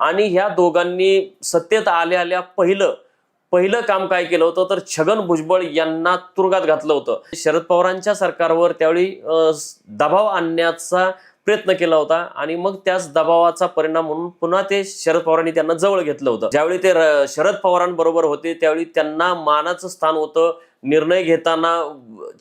आणि ह्या दोघांनी सत्तेत आल्या आल्या पहिलं पहिलं काम काय केलं होतं? तर छगन भुजबळ यांना तुरुंगात घातलं होतं. शरद पवारांच्या सरकारवर त्यावेळी दबाव आणण्याचा प्रयत्न केला होता आणि मग त्याच दबावाचा परिणाम म्हणून पुन्हा ते शरद पवारांनी त्यांना जवळ घेतलं होतं. ज्यावेळी ते शरद पवारांबरोबर होते त्यावेळी त्यांना मानाचं स्थान होतं. निर्णय घेताना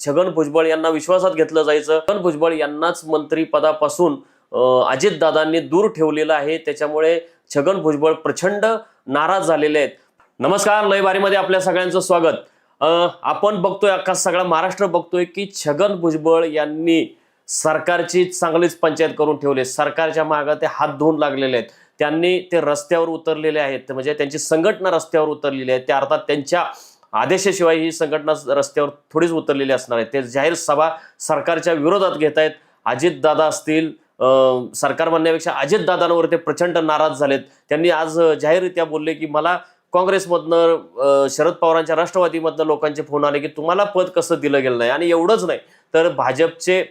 छगन भुजबळ यांना विश्वासात घेतलं जायचं. छगन भुजबळ यांनाच मंत्रीपदापासून अजितदादांनी दूर ठेवलेलं आहे. त्याच्यामुळे छगन भुजबळ प्रचंड नाराज झालेले आहेत. नमस्कार लयबारीमध्ये आपल्या सगळ्यांचं स्वागत. आपण बघतोय अख्खा सगळा महाराष्ट्र बघतोय की छगन भुजबळ यांनी सरकारची चांगलीच पंचायत करून ठेवली सरकारच्या मागं ते हात धुवून लागलेले आहेत. त्यांनी ते रस्त्यावर उतरलेले आहेत. म्हणजे त्यांची संघटना रस्त्यावर उतरलेली आहे. त्या अर्थात त्यांच्या आदेशाशिवाय ही संघटना रस्त्यावर थोडीच उतरलेली असणार आहे. ते जाहीर सभा सरकारच्या विरोधात घेत आहेत. अजितदादा असतील सरकार म्हणण्यापेक्षा अजितदादांवर ते प्रचंड नाराज झालेत. त्यांनी आज जाहीररित्या बोलले की मला काँग्रेसमधनं शरद पवारांच्या राष्ट्रवादीमधनं लोकांचे फोन आले की तुम्हाला पद कसं दिलं गेलं नाही? आणि एवढंच नाही. तर भाजपचे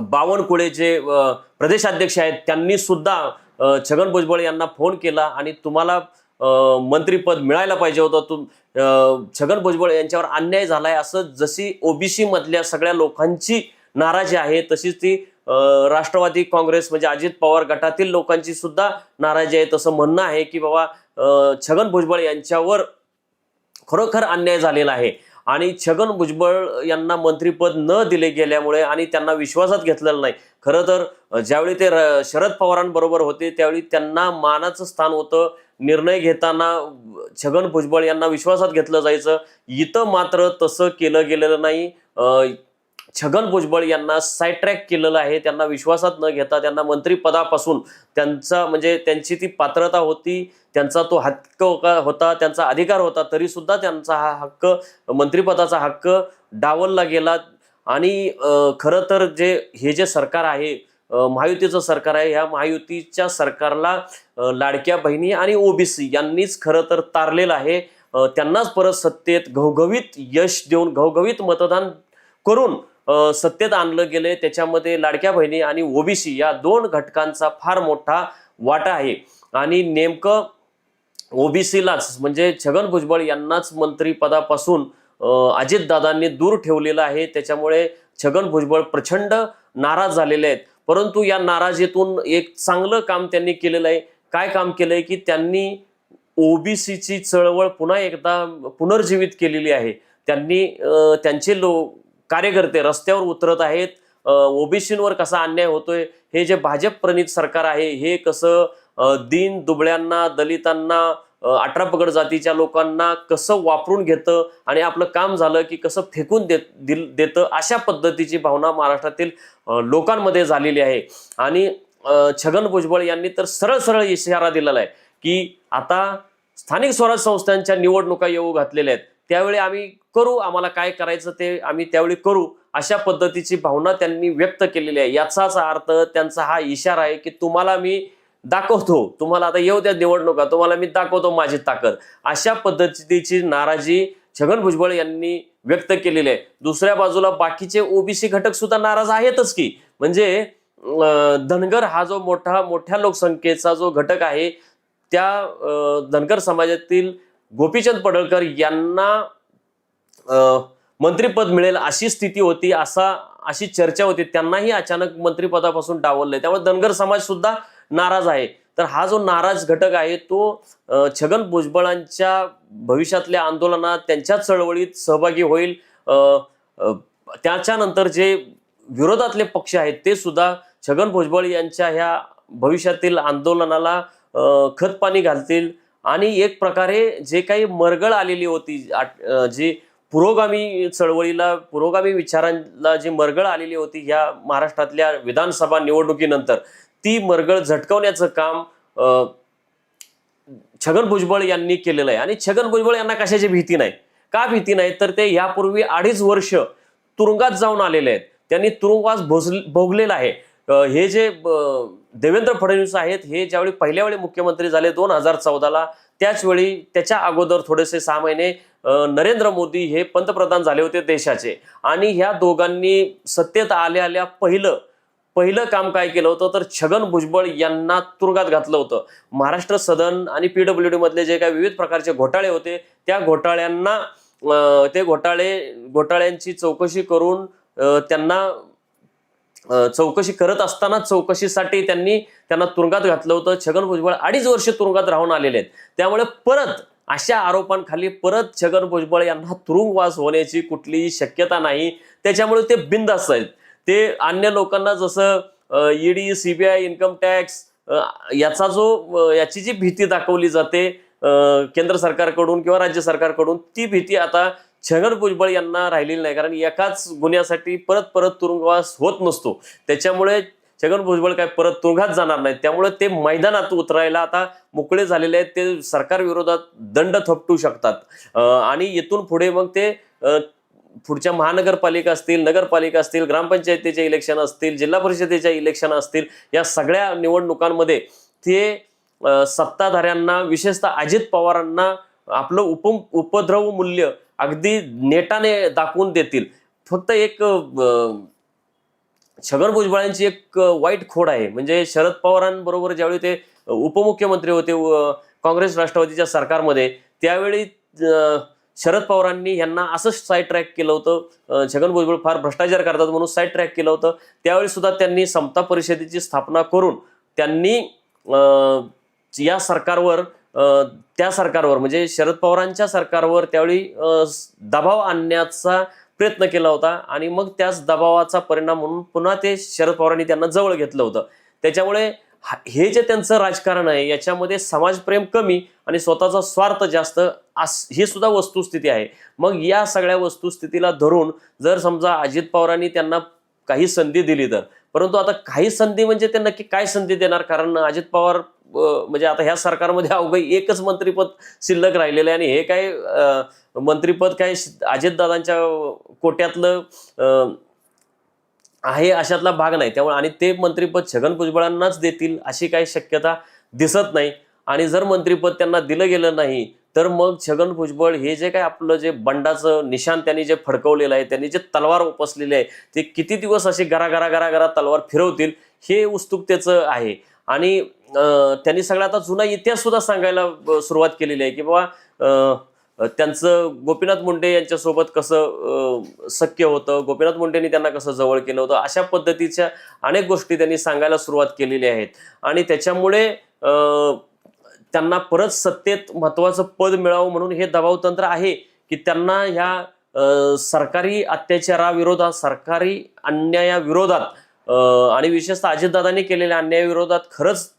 बावनकुळे जे प्रदेशाध्यक्ष आहेत त्यांनी सुद्धा छगन भुजबळ यांना फोन केला आणि तुम्हाला मंत्रीपद मिळायला पाहिजे होतं. तुम छगन भुजबळ यांच्यावर अन्याय झालाय असं जशी ओबीसी मधल्या सगळ्या लोकांची नाराजी आहे तशीच ती राष्ट्रवादी काँग्रेस म्हणजे अजित पवार गटातील लोकांची सुद्धा नाराजी आहे. तसं म्हणणं आहे की बाबा छगन भुजबळ यांच्यावर खरोखर अन्याय झालेला आहे. आणि छगन भुजबळ यांना मंत्रीपद न दिले गेल्यामुळे आणि त्यांना विश्वासात घेतलेलं नाही. खरं तर ज्यावेळी ते र- शरद पवारांबरोबर होते त्यावेळी त्यांना मानाचं स्थान होतं. निर्णय घेताना छगन भुजबळ यांना विश्वासात घेतलं जायचं. इथं मात्र तसं केलं गेलेलं नाही. छगन भुजबळ यांना सायट्रॅक केलेलं आहे. त्यांना विश्वासात न घेता त्यांना मंत्रिपदापासून त्यांचा म्हणजे त्यांची ती पात्रता होती. त्यांचा तो हक्क होता त्यांचा अधिकार होता तरी सुद्धा त्यांचा हा हक्क मंत्रिपदाचा हक्क डावलला गेला. आणि खरं तर जे हे जे सरकार आहे महायुतीचं सरकार आहे ह्या महायुतीच्या सरकारला लाडक्या बहिणी आणि ओबीसी यांनीच खरं तर तारलेलं आहे. त्यांनाच परत सत्तेत घवघवीत यश देऊन घवघवीत मतदान करून सत्तेत आणलं गेलंय. त्याच्यामध्ये लाडक्या बहिणी आणि ओबीसी या दोन घटकांचा फार मोठा वाटा आहे. आणि नेमकं ओबीसीलाच म्हणजे छगन भुजबळ यांनाच मंत्रीपदापासून अजितदादांनी दूर ठेवलेलं आहे. त्याच्यामुळे छगन भुजबळ प्रचंड नाराज झालेले आहेत. परंतु या नाराजीतून एक चांगलं काम त्यांनी केलेलं आहे. काय काम केलंय की त्यांनी ओबीसीची चळवळ पुन्हा एकदा पुनर्जीवित केलेली आहे. त्यांनी त्यांचे लो कार्यकर्ते रस्त्यावर उतरत आहेत. ओबीसींवर कसा अन्याय होतोय? हे जे भाजप प्रणित सरकार आहे हे कसं दीन दुबळ्यांना दलितांना अठरा पगड जातीच्या लोकांना कसं वापरून घेतं आणि आपलं काम झालं की कसं फेकून देत दिल देतं अशा पद्धतीची भावना महाराष्ट्रातील लोकांमध्ये झालेली आहे. आणि छगन भुजबळ यांनी तर सरळ सरळ इशारा दिलेला आहे की आता स्थानिक स्वराज संस्थांच्या निवडणुका येऊ घातलेल्या आहेत. त्यावेळी आम्ही करू आम्हाला काय करायचं ते आम्ही त्यावेळी करू अशा पद्धतीची भावना त्यांनी व्यक्त केलेली आहे. याचाच अर्थ त्यांचा हा इशारा आहे की तुम्हाला मी दाखवतो. तुम्हाला आता येऊ द्या निवडणुका तुम्हाला मी दाखवतो माझी ताकद. अशा पद्धतीची नाराजी छगन भुजबळ यांनी व्यक्त केलेली आहे. दुसऱ्या बाजूला बाकीचे ओबीसी घटक सुद्धा नाराज आहेतच की. म्हणजे धनगर हा जो मोठा मोठ्या लोकसंख्येचा जो घटक आहे त्या धनगर समाजातील गोपीचंद पडळकर यांना मंत्रीपद मंत्रिपद मिळेल अशी स्थिती होती असा अशी चर्चा होती. त्यांनाही अचानक मंत्रिपदापासून डावलले त्यामुळे धनगर समाज सुद्धा नाराज आहे. तर हा जो नाराज घटक आहे तो छगन भुजबळांच्या भविष्यातल्या आंदोलनात त्यांच्या चळवळीत सहभागी होईल. त्याच्यानंतर जे विरोधातले पक्ष आहेत ते सुद्धा छगन भुजबळ यांच्या ह्या भविष्यातील आंदोलनाला खतपाणी घालतील. आणि एक प्रकारे जे काही मरगळ आलेली होती जी पुरोगामी चळवळीला पुरोगामी विचारांना जी मरगळ आलेली होती ह्या महाराष्ट्रातल्या विधानसभा निवडणुकीनंतर ती मरगळ झटकवण्याचं काम छगन भुजबळ यांनी केलेलं आहे. आणि छगन भुजबळ यांना कशाची भीती नाही? का भीती नाही? तर ते यापूर्वी अडीच वर्ष तुरुंगात जाऊन आलेले आहेत. त्यांनी तुरुंगवास भोज भोगलेला आहे. हे जे देवेंद्र फडणवीस आहेत. हे ज्यावेळी पहिल्या वेळी मुख्यमंत्री झाले दोन हजार चौदाला त्याचवेळी त्याच्या अगोदर थोडेसे सहा महिने नरेंद्र मोदी हे पंतप्रधान झाले होते देशाचे. आणि ह्या दोघांनी सत्तेत आल्या आल्या पहिलं पहिलं काम काय केलं होतं? तर छगन भुजबळ यांना तुरुंगात घातलं होतं. महाराष्ट्र सदन आणि पीडब्ल्यू डी मधले जे काही विविध प्रकारचे घोटाळे होते त्या घोटाळ्यांना ते घोटाळे घोटाळ्यांची चौकशी करून त्यांना चौकशी करत असताना चौकशीसाठी त्यांनी त्यांना तुरुंगात घातलं होतं. छगन भुजबळ अडीच वर्ष तुरुंगात राहून आलेले आहेत. त्यामुळे परत अशा आरोपांखाली परत छगन भुजबळ यांना तुरुंगवास होण्याची कुठलीही शक्यता नाही. त्याच्यामुळे ते बिनधास्त आहेत. ते अन्य लोकांना जसं ईडी सीबीआय इन्कम टॅक्स याचा जो याची जी भीती दाखवली जाते केंद्र सरकारकडून किंवा राज्य सरकारकडून ती भीती आता छगन भुजबळ यांना राहिलेली नाही कारण एकाच गुन्ह्यासाठी परत परत तुरुंगवास होत नसतो. त्याच्यामुळे छगन भुजबळ काय परत तुरुंगात जाणार नाही. त्यामुळे ते मैदानात उतरायला आता मोकळे झालेले आहेत. ते सरकार विरोधात दंड थपटू शकतात. आणि इथून पुढे मग ते पुढच्या महानगरपालिका असतील नगरपालिका असतील ग्रामपंचायतीचे इलेक्शन असतील जिल्हा परिषदेच्या इलेक्शन असतील या सगळ्या निवडणुकांमध्ये ते सत्ताधाऱ्यांना विशेषतः अजित पवारांना आपलं उप उपद्रव मूल्य अगदी नेटाने दाखवून देतील. फक्त एक अं, छगन भुजबळांची एक वाईट खोड आहे. म्हणजे शरद पवारांबरोबर ज्यावेळी ते उपमुख्यमंत्री होते काँग्रेस राष्ट्रवादीच्या सरकारमध्ये त्यावेळी शरद पवारांनी यांना असंच साईड ट्रॅक केलं होतं. छगन भुजबळ फार भ्रष्टाचार करतात म्हणून साईड ट्रॅक केलं होतं. त्यावेळी सुद्धा त्यांनी समता परिषदेची स्थापना करून त्यांनी या सरकारवर त्या सरकारवर म्हणजे शरद पवारांच्या सरकारवर त्यावेळी दबाव आणण्याचा प्रयत्न केला होता आणि मग त्याच दबावाचा परिणाम म्हणून पुन्हा ते शरद पवारांनी त्यांना जवळ घेतलं होतं. त्याच्यामुळे हा- हे जे त्यांचं राजकारण आहे याच्यामध्ये समाजप्रेम कमी आणि स्वतःचा स्वार्थ जास्त अस ही सुद्धा वस्तुस्थिती आहे. मग या सगळ्या वस्तुस्थितीला धरून जर समजा अजित पवारांनी त्यांना काही संधी दिली तर परंतु आता काही संधी म्हणजे ते नक्की काय संधी देणार? कारण अजित पवार म्हणजे आता ह्या सरकारमध्ये अवघं एकच मंत्रीपद शिल्लक राहिलेलं आहे आणि हे काय मंत्रीपद काय अजितदादांच्या कोट्यातलं अं, आहे अशातला भाग नाही. त्यामुळे आणि ते मंत्रीपद छगन भुजबळांनाच देतील अशी काही शक्यता दिसत नाही. आणि जर मंत्रीपद त्यांना दिलं गेलं नाही तर मग छगन भुजबळ हे जे काय आपलं जे बंडाचं निशाण त्यांनी जे फडकवलेलं आहे त्यांनी जे तलवार उपसलेली आहे ते किती दिवस असे घराघरा घराघरा तलवार फिरवतील हे उत्सुकतेचं आहे. आणि त्यांनी सगळा आता जुना इतिहास सुद्धा सांगायला सुरुवात केलेली आहे की बाबा त्यांचं गोपीनाथ मुंडे यांच्यासोबत कसं शक्य होतं गोपीनाथ मुंडेंनी त्यांना कसं जवळ केलं होतं अशा पद्धतीच्या अनेक गोष्टी त्यांनी सांगायला सुरुवात केलेली आहेत. आणि त्याच्यामुळे त्यांना परत सत्तेत महत्वाचं पद मिळावं म्हणून हे दबाव तंत्र आहे की त्यांना ह्या सरकारी अत्याचाराविरोधात सरकारी अन्यायाविरोधात आणि विशेषतः अजितदादांनी केलेल्या अन्यायाविरोधात खरंच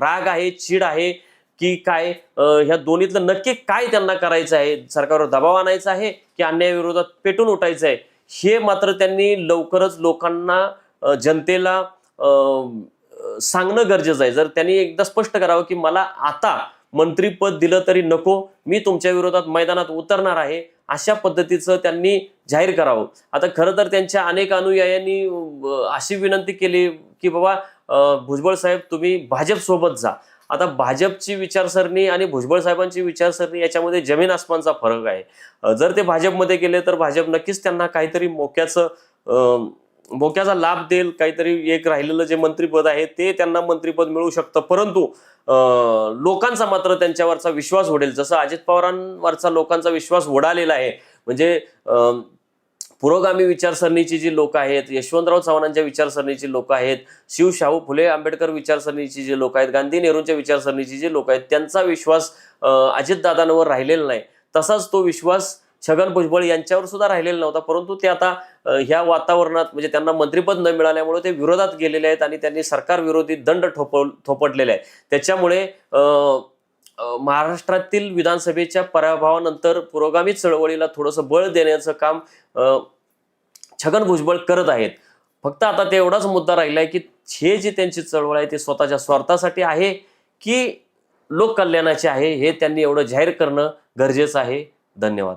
राग आहे चीड आहे की काय? ह्या दोन्हीतलं नक्की काय त्यांना करायचं आहे? सरकारवर दबाव आणायचा आहे की अन्यायाविरोधात पेटून उठायचं आहे? हे मात्र त्यांनी लवकरच लोकांना जनतेला सांगणं गरजेचं आहे. जर त्यांनी एकदा स्पष्ट करावं की मला आता मंत्रीपद दिलं तरी नको मी तुमच्या विरोधात मैदानात उतरणार आहे अशा पद्धतीचं त्यांनी जाहीर करावं. आता खरं तर त्यांच्या अनेक अनुयायांनी अशी विनंती केली की बाबा भुजबळ साहेब तुम्ही भाजपसोबत जा. आता भाजपची विचारसरणी आणि भुजबळ साहेबांची विचारसरणी याच्यामध्ये जमीन आसमानचा फरक आहे. जर ते भाजपमध्ये गेले तर भाजप नक्कीच त्यांना काहीतरी मोक्याचं बोक्याचा लाभ देईल काहीतरी एक राहिलेलं जे मंत्रीपद आहे ते त्यांना मंत्रीपद मिळू शकतं. परंतु लोकांचा मात्र त्यांच्यावरचा विश्वास उडेल. जसं अजित पवारांवरचा लोकांचा विश्वास उडालेला आहे. म्हणजे पुरोगामी विचारसरणीची जी लोक आहेत यशवंतराव चव्हाणांच्या विचारसरणीची लोक आहेत शिव शाहू फुले आंबेडकर विचारसरणीची जे लोक आहेत गांधी नेहरूंच्या विचारसरणीची जे लोक आहेत त्यांचा विश्वास अजितदादांवर राहिलेला नाही. तसाच तो विश्वास छगन भुजबळ यांच्यावर सुद्धा राहिलेला नव्हता. परंतु ते आता ह्या वातावरणात म्हणजे त्यांना मंत्रिपद न मिळाल्यामुळे ते विरोधात गेलेले आहेत आणि त्यांनी सरकार विरोधी दंड ठोप थोपटलेले आहे त्याच्यामुळे महाराष्ट्रातील विधानसभेच्या पराभवानंतर पुरोगामी चळवळीला थोडंसं बळ देण्याचं काम छगन भुजबळ करत आहेत. फक्त आता ते एवढाच मुद्दा राहिला आहे की हे जी त्यांची चळवळ आहे ती स्वतःच्या स्वार्थासाठी आहे की लोककल्याणाचे आहे हे त्यांनी एवढं जाहीर करणं गरजेचं आहे. धन्यवाद.